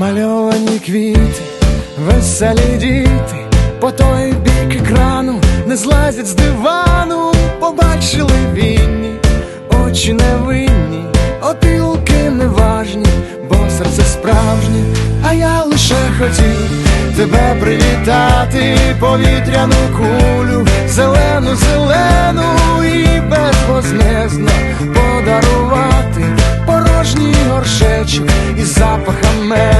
Намальовані квіти, веселі діти, по той бік екрану не злазять з дивану, побачили вінні, очі невинні, опілки неважні, бо серце справжнє, а я лише хотів тебе привітати, повітряну кулю, зелену, зелену. І безвознезно подарувати порожній горшечок із запахом лише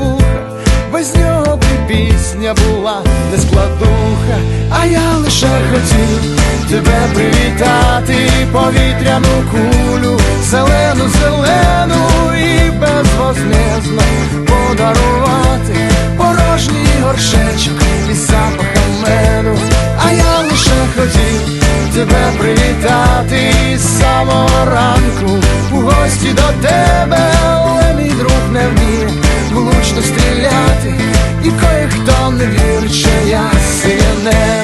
і пісня була не складуха, а я лише хотів тебе привітати, повітряну кулю, зелену, зелену і безвознезно подарувати порожній горшечок із запахом меду, а я лише хотів тебе привітати з самого ранку не я сине